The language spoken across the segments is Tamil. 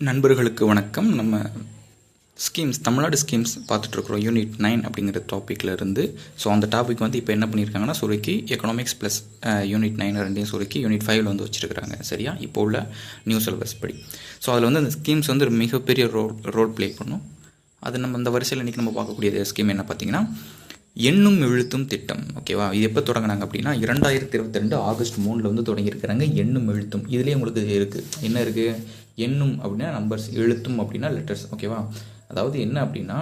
நண்பர்களுக்கு வணக்கம். நம்ம ஸ்கீம்ஸ் தமிழ்நாடு ஸ்கீம்ஸ் பார்த்துட்ருக்குறோம் யூனிட் நைன் அப்படிங்கிற டாப்பிக்கில் இருந்து. ஸோ அந்த டாபிக் வந்து இப்போ என்ன பண்ணியிருக்காங்கன்னா சுருக்கி எக்கனாமிக்ஸ் ப்ளஸ் யூனிட் நைன் ரெண்டையும் சுருக்கி யூனிட் ஃபைவ்ல வந்து வச்சுருக்காங்க சரியா? இப்போ உள்ள நியூ சிலபஸ் படி. ஸோ அதில் வந்து அந்த ஸ்கீம்ஸ் வந்து ஒரு மிகப்பெரிய ரோல் ரோல் ப்ளே பண்ணும். அது நம்ம அந்த வரிசையில் இன்றைக்கி நம்ம பார்க்கக்கூடிய ஸ்கீம் என்ன பார்த்தீங்கன்னா எண்ணும் எழுத்தும் திட்டம். ஓகேவா இது எப்போ தொடங்கினாங்க அப்படின்னா இரண்டாயிரத்தி இருபத்தி ரெண்டு ஆகஸ்ட் மூணில் வந்து தொடங்கியிருக்கிறாங்க. எண்ணும் எழுத்தும். இதுலேயே உங்களுக்கு இருக்குது என்ன இருக்குது எண்ணும் அப்படின்னா நம்பர்ஸ் எழுத்தும் அப்படின்னா லெட்டர்ஸ் ஓகேவா அதாவது என்ன அப்படின்னா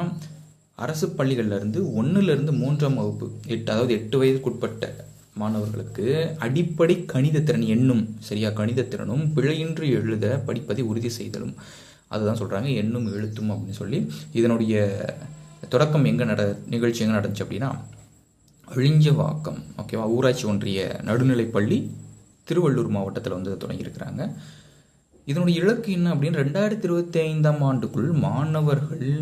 அரசு பள்ளிகள்லேருந்து ஒன்றுலேருந்து மூன்றாம் வகுப்பு எட்டு அதாவது எட்டு வயதுக்குட்பட்ட மாணவர்களுக்கு அடிப்படை கணித திறன் எண்ணும் சரியா கணித திறனும் பிழையின்றி எழுத படிப்பதை உறுதி செய்தலும். அதுதான் சொல்கிறாங்க எண்ணும் எழுத்தும் அப்படின்னு சொல்லி. இதனுடைய தொடக்கம் எங்கே நட நிகழ்ச்சி எங்கே நடந்துச்சு அப்படின்னா அழிஞ்சவாக்கம் ஓகேவா ஊராட்சி ஒன்றிய நடுநிலைப்பள்ளி திருவள்ளூர் மாவட்டத்தில் வந்து தொடங்கியிருக்கிறாங்க. இதனுடைய இலக்கு என்ன அப்படின்னு ரெண்டாயிரத்தி இருபத்தி ஐந்தாம் ஆண்டுக்குள் மாணவர்கள்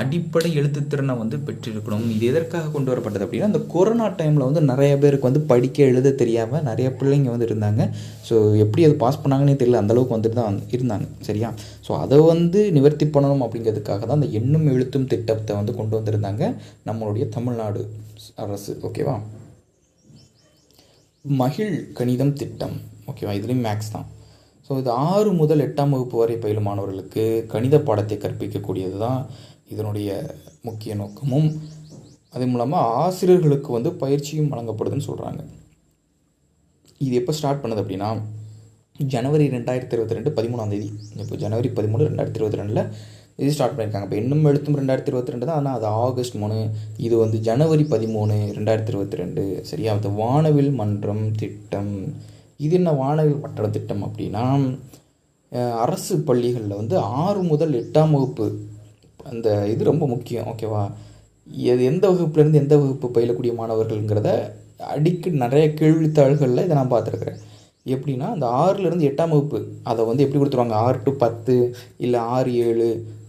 அடிப்படை எழுத்துத்திறனை வந்து பெற்றிருக்கணும். இது எதற்காக கொண்டு வரப்பட்டது அப்படின்னா அந்த கொரோனா டைமில் வந்து நிறைய பேருக்கு வந்து படிக்க எழுத தெரியாமல் நிறைய பிள்ளைங்க வந்து இருந்தாங்க. ஸோ எப்படி அது பாஸ் பண்ணாங்கன்னே தெரியல. அந்தளவுக்கு வந்துட்டு தான் இருந்தாங்க. சரியா? ஸோ அதை வந்து நிவர்த்தி பண்ணணும் அப்படிங்கிறதுக்காக தான் அந்த எண்ணும் எழுத்தும் திட்டத்தை வந்து கொண்டு வந்திருந்தாங்க நம்மளுடைய தமிழ்நாடு அரசு. ஓகேவா? மகிழ் கணிதம் திட்டம். ஓகேவா? இதுலேயும் மேக்ஸ் தான். ஸோ இது ஆறு முதல் எட்டாம் வகுப்பு வரை பயிலும் மாணவர்களுக்கு கணித பாடத்தை கற்பிக்கக்கூடியது தான் இதனுடைய முக்கிய நோக்கமும். அது மூலமாக ஆசிரியர்களுக்கு வந்து பயிற்சியும் வழங்கப்படுதுன்னு சொல்கிறாங்க இது எப்போ ஸ்டார்ட் பண்ணது அப்படின்னா ஜனவரி ரெண்டாயிரத்தி இருபத்தி ரெண்டு பதிமூணாம் தேதி. இப்போ ஜனவரி பதிமூணு ரெண்டாயிரத்தி இருபத்தி ரெண்டில் இது ஸ்டார்ட் பண்ணியிருக்காங்க இப்போ இன்னும் எழுத்தும் ரெண்டாயிரத்தி இருபத்தி ரெண்டு தான். ஆனால் அது ஆகஸ்ட் மூணு இது வந்து ஜனவரி பதிமூணு ரெண்டாயிரத்தி இருபத்தி ரெண்டு. சரியா? அது வானவில் மன்றம் திட்டம். இது என்ன வானவில் பட்டட திட்டம் அப்படின்னா அரசு பள்ளிகளில் வந்து ஆறு முதல் எட்டாம் வகுப்பு அந்த இது ரொம்ப முக்கியம் ஓகேவா எது எந்த வகுப்புலேருந்து எந்த வகுப்பு பயிலக்கூடிய மாணவர்கள்ங்கிறத அடிக்கடி நிறைய கேள்வித்தாள்களில் இதை நான் பார்த்துருக்குறேன். எப்படின்னா அந்த ஆறுலேருந்து எட்டாம் வகுப்பு அதை வந்து எப்படி கொடுத்துருவாங்க? ஆறு டு பத்து இல்லை ஆறு ஏழு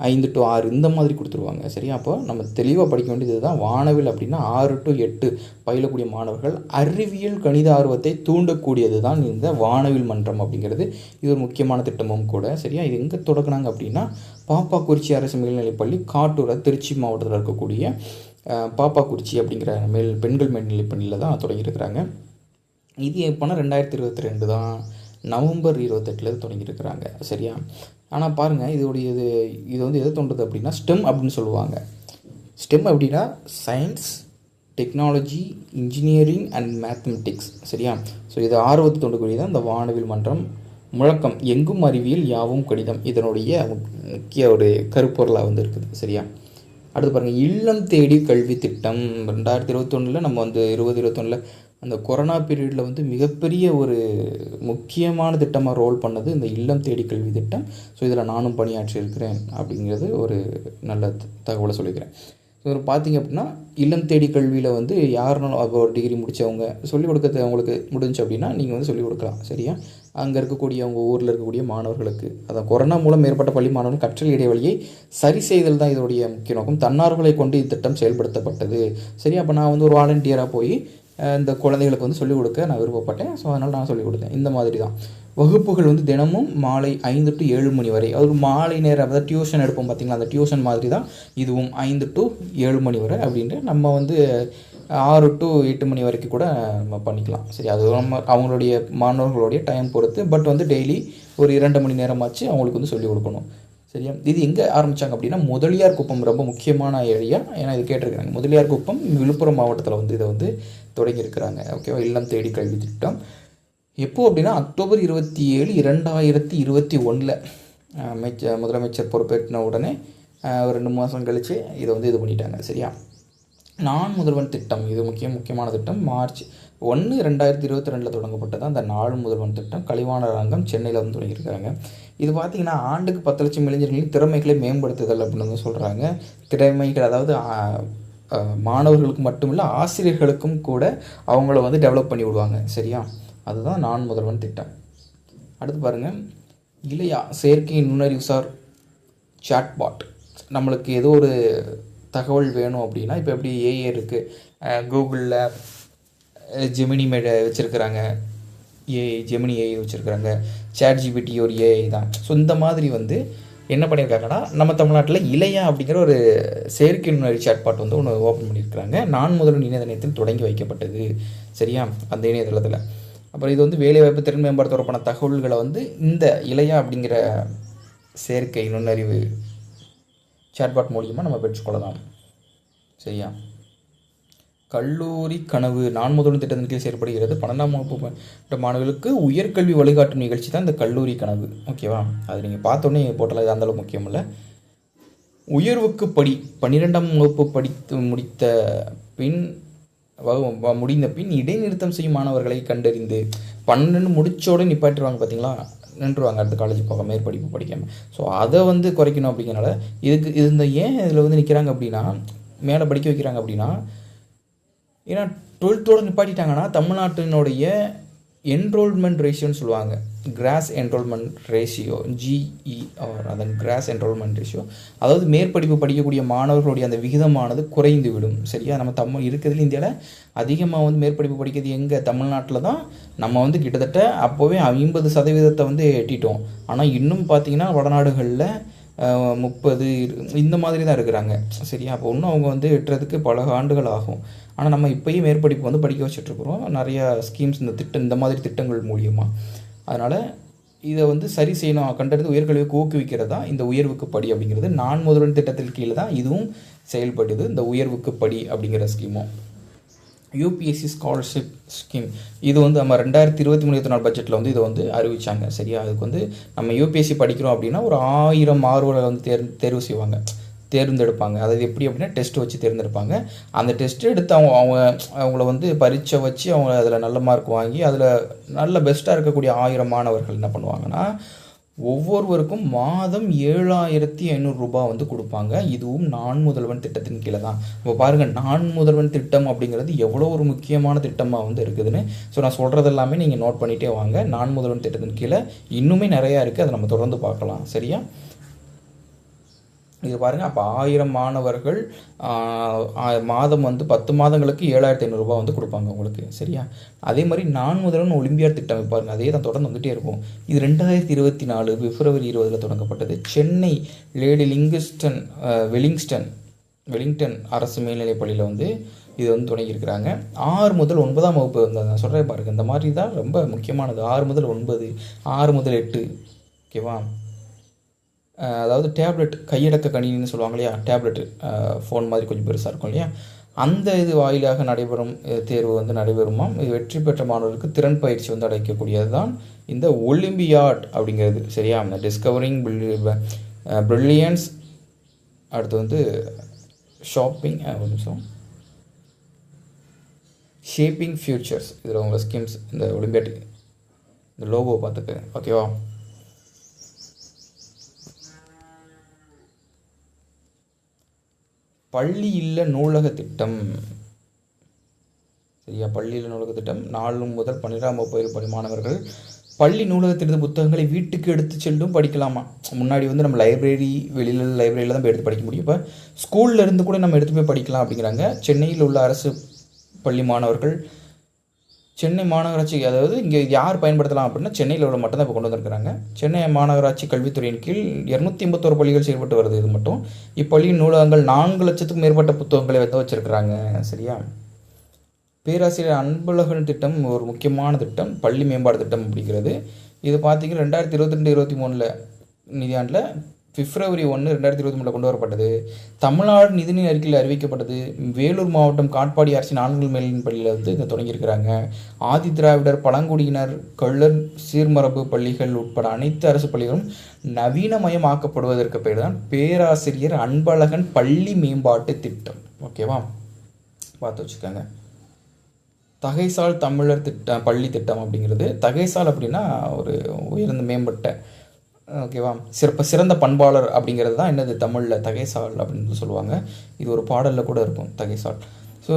ஐந்து டு ஆறு இந்த மாதிரி கொடுத்துருவாங்க. சரியா? அப்போ நம்ம தெளிவாக படிக்க வேண்டியது தான் வானவில் அப்படின்னா ஆறு டு எட்டு பயிலக்கூடிய மாணவர்கள் அறிவியல் கணித ஆர்வத்தை தூண்டக்கூடியது தான் இந்த வானவில் மன்றம் அப்படிங்கிறது. இது ஒரு முக்கியமான திட்டமும் கூட. சரியா? இது எங்கே தொடங்கினாங்க அப்படின்னா பாப்பாக்குறிச்சி அரசு மேல்நிலைப்பள்ளி காட்டூரை திருச்சி மாவட்டத்தில் இருக்கக்கூடிய பாப்பாக்குறிச்சி அப்படிங்கிற மேல் பெண்கள் மேல்நிலைப்பள்ளியில் தான் தொடங்கியிருக்கிறாங்க. இது எப்போனா ரெண்டாயிரத்தி இருபத்தி ரெண்டு தான் நவம்பர் இருபத்தெட்டில் தொடங்கியிருக்கிறாங்க. சரியா? ஆனால் பாருங்கள் இதோடைய இது இது வந்து எது தோன்றது அப்படின்னா ஸ்டெம் அப்படின்னு சொல்லுவாங்க. ஸ்டெம் அப்படின்னா science technology engineering and mathematics சரியா? ஸோ இது ஆர்வத்தை தோன்றக்கூடியதான் இந்த வானவில் மன்றம் முழக்கம். எங்கும் அறிவியல் யாவும் கடிதம். இதனுடைய முக்கிய ஒரு கருப்பொருளாக வந்து இருக்குது. சரியா? அடுத்து பாருங்கள் இல்லம் தேடி கல்வி திட்டம். ரெண்டாயிரத்தி இருபத்தொன்னில் நம்ம வந்து இருபது இருபத்தொன்னில் அந்த கொரோனா பீரியடில் வந்து மிகப்பெரிய ஒரு முக்கியமான திட்டமாக ரோல் பண்ணது இந்த இல்லம் தேடி கல்வி திட்டம். ஸோ இதில் நானும் பணியாற்றி இருக்கிறேன் அப்படிங்கிறது ஒரு நல்ல தகவலை சொல்லிக்கிறேன் ஸோ பார்த்தீங்க அப்படின்னா இல்லம் தேடி கல்வியில் வந்து யாருனாலும் அப்போ ஒரு டிகிரி முடித்தவங்க சொல்லிக் கொடுக்கறது அவங்களுக்கு முடிஞ்சு அப்படின்னா நீங்கள் வந்து சொல்லிக் கொடுக்கலாம் சரியா? அங்கே இருக்கக்கூடிய அவங்க ஊரில் இருக்கக்கூடிய மாணவர்களுக்கு அதான் கொரோனா மூலம் ஏற்பட்ட பள்ளி மாணவர்கள் கற்றல் இடைவெளியை சரி செய்தல் தான் இதோடைய முக்கிய நோக்கம். தன்னார்வலை கொண்டு இத்திட்டம் செயல்படுத்தப்பட்டது சரி அப்போ நான் வந்து ஒரு வாலண்டியராக போய் இந்த குழந்தைகளுக்கு வந்து சொல்லிக் கொடுக்க நான் விருப்பப்பட்டேன். ஸோ அதனால் நான் சொல்லிக் கொடுத்தேன். இந்த மாதிரி தான் வகுப்புகள் வந்து தினமும் மாலை ஐந்து டு ஏழு மணி வரை. அது மாலை நேரம் அதாவது டியூஷன் எடுப்போம் பார்த்திங்களா அந்த டியூஷன் மாதிரி தான் இதுவும் ஐந்து டு ஏழு மணி வரை அப்படின்ட்டு நம்ம வந்து ஆறு டு எட்டு மணி வரைக்கும் கூட நம்ம பண்ணிக்கலாம். சரி அது நம்ம அவங்களுடைய மாணவர்களுடைய டைம் பொறுத்து. பட் வந்து டெய்லி ஒரு இரண்டு மணி நேரமாச்சு அவங்களுக்கு வந்து சொல்லிக் கொடுக்கணும். சரியா? இது எங்கே ஆரம்பித்தாங்க அப்படின்னா முதலியார் குப்பம் ரொம்ப முக்கியமான ஏரியா. ஏன்னா இது கேட்டிருக்காங்க முதலியார் குப்பம் விழுப்புரம் மாவட்டத்தில் வந்து இதை வந்து தொடங்கியிருக்கிறாங்க. ஓகேவா? இல்லம் தேடி கல்வி திட்டம். எப்போது அப்படின்னா அக்டோபர் இருபத்தி ஏழு இரண்டாயிரத்தி இருபத்தி ஒன்றில் அமைச்சர் முதலமைச்சர் பொறுப்பேற்றின உடனே ஒரு ரெண்டு மாதம் கழித்து இதை வந்து இது பண்ணிட்டாங்க. சரியா? நான் முதல்வன் திட்டம் இது முக்கிய முக்கியமான திட்டம். மார்ச் ஒன்று ரெண்டாயிரத்தி இருபத்தி ரெண்டில் தொடங்கப்பட்டது அந்த நாள் முதல்வன் திட்டம். கழிவான அரங்கம் சென்னையில் வந்து தொடங்கியிருக்காங்க. இது பார்த்திங்கன்னா ஆண்டுக்கு பத்து லட்சம் இளைஞர்களின் திறமைகளை மேம்படுத்துதல் அப்படின்னு வந்து சொல்கிறாங்க திறமைகள் அதாவது மாணவர்களுக்கு மட்டுமில்லை ஆசிரியர்களுக்கும் கூட அவங்கள வந்து டெவலப் பண்ணி விடுவாங்க. சரியா? அதுதான் நான் முதல்வன் திட்டம். அடுத்து பாருங்கள் இல்லையா செயற்கை நுண்ணறிவுசார் சாட்பாட் நம்மளுக்கு ஏதோ ஒரு தகவல் வேணும் அப்படின்னா இப்போ எப்படி ஏஏ இருக்குது கூகுளில் ஜெமினி மேடை வச்சுருக்கிறாங்க. ஏஐ ஜெமினி ஏஐ வச்சுருக்கிறாங்க. சேட் ஜிபிடி ஒரு ஏஐ தான். ஸோ இந்த மாதிரி வந்து என்ன பண்ணியிருக்காங்கன்னா நம்ம தமிழ்நாட்டில் இளையா அப்படிங்கிற ஒரு செயற்கை நுண்ணறி சாட்பாட் வந்து ஒன்று ஓப்பன் பண்ணியிருக்கிறாங்க. நான் முதல்வன் இணையதளத்தில் தொடங்கி வைக்கப்பட்டது. சரியா? அந்த இணையதளத்தில். அப்புறம் இது வந்து வேலைவாய்ப்பு திறன் மேம்பாடு தொடர்பான தகவல்களை வந்து இந்த இளையா அப்படிங்கிற செயற்கை நுண்ணறிவு சாட்பாட் மூலியமாக நம்ம பெற்றுக்கொள்ளலாம். சரியா? கல்லூரி கனவு நான் முதல்வன் திட்டத்தின் கீழ் செயல்படுகிறது. பன்னெண்டாம் வகுப்பு மாணவர்களுக்கு உயர்கல்வி வழிகாட்டும் நிகழ்ச்சி தான் இந்த கல்லூரி கனவு. ஓகேவா அது நீங்கள் பார்த்தோன்னே போட்டல அது அந்தளவு முக்கியம் இல்லை. உயர்வுக்கு படி பன்னிரெண்டாம் வகுப்பு படித்து முடித்த பின் முடிந்த பின் இடைநிறுத்தம் செய்யும் மாணவர்களை கண்டறிந்து பன்னெண்டு முடிச்சோட நிப்பாட்டுருவாங்க பார்த்தீங்களா நின்றுவாங்க அடுத்த காலேஜ் போக மேற்படிப்பு படிக்காமல் ஸோ அதை வந்து குறைக்கணும் அப்படிங்கிறனால இதுக்கு இது இந்த ஏன் இதில் வந்து நிற்கிறாங்க அப்படின்னா மேலே படிக்க வைக்கிறாங்க அப்படின்னா ஏன்னா டுவெல்த்தோடு நிப்பாட்டிட்டாங்கன்னா தமிழ்நாட்டினுடைய என்ரோல்மெண்ட் ரேஷியோன்னு சொல்லுவாங்க. கிராஸ் என்ரோல்மெண்ட் ரேஷியோ ஜிஇஆர் அதன் கிராஸ் என்ரோல்மெண்ட் ரேஷியோ அதாவது மேற்படிப்பு படிக்கக்கூடிய மாணவர்களுடைய அந்த விகிதமானது குறைந்து விடும் சரியா? நம்ம தமிழ் இருக்கிறதுல இந்தியாவில் அதிகமாக வந்து மேற்படிப்பு படிக்கிறது எங்கே? தமிழ்நாட்டில் தான் நம்ம வந்து கிட்டத்தட்ட அப்போவே ஐம்பது சதவீதத்தை வந்து எட்டிட்டோம். ஆனால் இன்னும் பார்த்தீங்கன்னா வடநாடுகளில் முப்பது இந்த மாதிரி தான் இருக்கிறாங்க. சரியா? அப்போ ஒன்றும் அவங்க வந்து எட்டுறதுக்கு பல ஆண்டுகள் ஆகும். ஆனால் நம்ம இப்போயும் மேற்படிப்பு வந்து படிக்க வச்சுட்ருக்குறோம். நிறையா ஸ்கீம்ஸ் இந்த திட்டம் இந்த மாதிரி திட்டங்கள் மூலியமாக அதனால் இதை வந்து சரி செய்யணும். கண்டறிந்து உயர்கல்விக்கு ஊக்குவிக்கிறது தான் இந்த உயர்வுக்கு படி அப்படிங்கிறது நான் முதல்வன் திட்டத்தில் கீழே தான் இதுவும் செயல்படுது இந்த உயர்வுக்கு படி அப்படிங்கிற ஸ்கீமும் யூபிஎஸ்சி ஸ்காலர்ஷிப் ஸ்கீம் இது வந்து நம்ம ரெண்டாயிரத்தி இருபத்தி மூணு இருபத்தி நாலு பட்ஜெட்டில் வந்து இதை வந்து அறிவிச்சாங்க. சரியா? அதுக்கு வந்து நம்ம யூபிஎஸ்சி படிக்கிறோம் அப்படின்னா ஒரு ஆயிரம் ஆர்வலை வந்து தேர் தேர்வு செய்வாங்க. தேர்ந்தெடுப்பாங்க. அதாவது எப்படி அப்படின்னா டெஸ்ட் வச்சு தேர்ந்தெடுப்பாங்க. அந்த டெஸ்ட் எடுத்து அவங்க அவங்க அவங்கள வந்து பரீட்சை வச்சு அவங்க அதில் நல்ல மார்க் வாங்கி அதில் நல்ல பெஸ்ட்டாக இருக்கக்கூடிய ஆயிரம் மாணவர்கள் என்ன பண்ணுவாங்கன்னா ஒவ்வொருவருக்கும் மாதம் ஏழாயிரத்தி ஐநூறுரூபா வந்து கொடுப்பாங்க. இதுவும் நான் முதல்வன் திட்டத்தின் கீழே தான் இப்போ பாருங்கள் நான் முதல்வன் திட்டம் அப்படிங்கிறது எவ்வளோ ஒரு முக்கியமான திட்டமாக வந்து இருக்குதுன்னு. ஸோ நான் சொல்கிறது எல்லாமே நீங்கள் நோட் பண்ணிகிட்டே வாங்க. நான் முதல்வன் திட்டத்தின் கீழே இன்னுமே நிறையா இருக்குது அதை நம்ம தொடர்ந்து பார்க்கலாம். சரியா? இது பாருங்கள் அப்போ ஆயிரம் மாணவர்கள் மாதம் வந்து பத்து மாதங்களுக்கு ஏழாயிரத்தி ஐநூறுரூபா வந்து கொடுப்பாங்க உங்களுக்கு சரியா? அதே மாதிரி நான் முதல்வன் ஒலிம்பியாட் திட்டம் பாருங்கள் அதே தான் தொடர்ந்து வந்துகிட்டே இருக்கும். இது ரெண்டாயிரத்தி இருபத்தி நாலு பிப்ரவரி இருபதில் தொடங்கப்பட்டது. சென்னை லேடி லிங்கிஸ்டன் வெலிங்ஸ்டன் வெலிங்டன் அரசு மேல்நிலைப் பள்ளியில் வந்து இது வந்து தொடங்கியிருக்கிறாங்க ஆறு முதல் ஒன்பதாம் வகுப்பு வந்து நான் சொல்கிறேன் பாருங்கள் இந்த மாதிரி தான் ரொம்ப முக்கியமானது. ஆறு முதல் ஒன்பது ஆறு முதல் எட்டு ஓகேவா? அதாவது டேப்லெட் கையடக்க கணினின்னு சொல்லுவாங்க இல்லையா? டேப்லெட் ஃபோன் மாதிரி கொஞ்சம் பெருசாக இருக்கும் இல்லையா? அந்த இது வாயிலாக நடைபெறும் தேர்வு வந்து நடைபெறுமாம் இது வெற்றி பெற்ற மாணவர்களுக்கு திறன் பயிற்சி வந்து அடைக்கக்கூடியது தான் இந்த ஒலிம்பியாட் அப்படிங்கிறது சரியா? அந்த டிஸ்கவரிங் ப்ரில்லியன்ஸ் அடுத்து வந்து ஷாப்பிங் ஒரு நிமிஷம். ஷேப்பிங் ஃபியூச்சர்ஸ் இதில் உங்கள் ஸ்கீம்ஸ் இந்த ஒலிம்பியாட் இந்த லோகோ பார்த்துக்க ஓகேவா பள்ளி இல்ல நூலக திட்டம். சரியா? பள்ளி இல்ல நூலக திட்டம். நாலு முதல் பன்னிரெண்டாம் வகுப்பு வரை மாணவர்கள் பள்ளி நூலகத்திலிருந்து புத்தகங்களை வீட்டுக்கு எடுத்து செல்லும் படிக்கலாமா? முன்னாடி வந்து நம்ம லைப்ரரி வெளியில் லைப்ரரியில் தான் போய் எடுத்து படிக்க முடியும். இப்போ ஸ்கூல்லேருந்து கூட நம்ம எடுத்து போய் படிக்கலாம் அப்படிங்கிறாங்க. சென்னையில் உள்ள அரசு பள்ளி மாணவர்கள் சென்னை மாநகராட்சி அதாவது இங்கே யார் பயன்படுத்தலாம் அப்படின்னா சென்னையில் உள்ள மட்டும் தான் இப்போ கொண்டு வந்திருக்கிறாங்க. சென்னை மாநகராட்சி கல்வித்துறையின் கீழ் இரநூத்தி எண்பத்தோரு பள்ளிகள் செயல்பட்டு வருது இது மட்டும். இப்பள்ளியின் நூலகங்கள் நான்கு லட்சத்துக்கும் மேற்பட்ட புத்தகங்களை வந்து வச்சிருக்கிறாங்க சரியா? பேராசிரியர் அன்பழகன் திட்டம் ஒரு முக்கியமான திட்டம் பள்ளி மேம்பாடு திட்டம் அப்படிங்கிறது. இது பார்த்தீங்கன்னா ரெண்டாயிரத்தி இருபத்தி ரெண்டு இருபத்தி மூணில் நிதியாண்டில் பிப்ரவரி ஒன்று ரெண்டாயிரத்தி இருபத்தி மூணில் கொண்டு வரப்பட்டது. தமிழ்நாடு நிதிநிலை அறிக்கையில் அறிவிக்கப்பட்டது. வேலூர் மாவட்டம் காட்பாடி அரசின் ஆண்கள் மேலின் பள்ளியில் வந்து இதை தொடங்கியிருக்கிறாங்க. ஆதி திராவிடர் பழங்குடியினர் கள்ளர் சீர்மரபு பள்ளிகள் உட்பட அனைத்து அரசு பள்ளிகளும் நவீனமயமாக்கப்படுவதற்கு பெயர் தான் பேராசிரியர் அன்பழகன் பள்ளி மேம்பாட்டு திட்டம். ஓகேவா? பார்த்து வச்சுக்கோங்க. தகைசால் தமிழர் திட்டம் பள்ளி திட்டம் அப்படிங்கிறது. தகைசால் அப்படின்னா ஒரு உயர்ந்த மேம்பட்ட ஓகேவா? சிறப்பு சிறந்த பண்பாளர் அப்படிங்கிறது தான் என்னது தமிழில் தகைசால் அப்படின்னு சொல்லுவாங்க. இது ஒரு பாடலில் கூட இருக்கும் தகைசால். ஸோ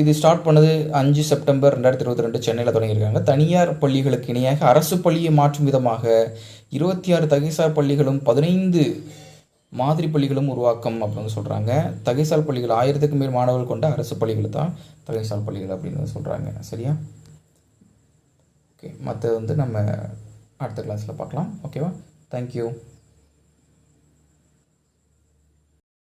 இது ஸ்டார்ட் பண்ணது அஞ்சு செப்டம்பர் ரெண்டாயிரத்தி இருபத்தி ரெண்டு சென்னையில் தொடங்கியிருக்காங்க. தனியார் பள்ளிகளுக்கு இணையாக அரசு பள்ளியை மாற்றும் விதமாக இருபத்தி ஆறு தகைசால் பள்ளிகளும் பதினைந்து மாதிரி பள்ளிகளும் உருவாக்கம் அப்படின்னு சொல்கிறாங்க தகைசால் பள்ளிகள் ஆயிரத்துக்கு மேல் மாணவர்கள் கொண்ட அரசு பள்ளிகள் தான் தகைசால் பள்ளிகள் அப்படின்னு சொல்கிறாங்க சரியா? ஓகே மற்ற வந்து நம்ம அடுத்த கிளாஸில் பார்க்கலாம். ஓகேவா? Thank you.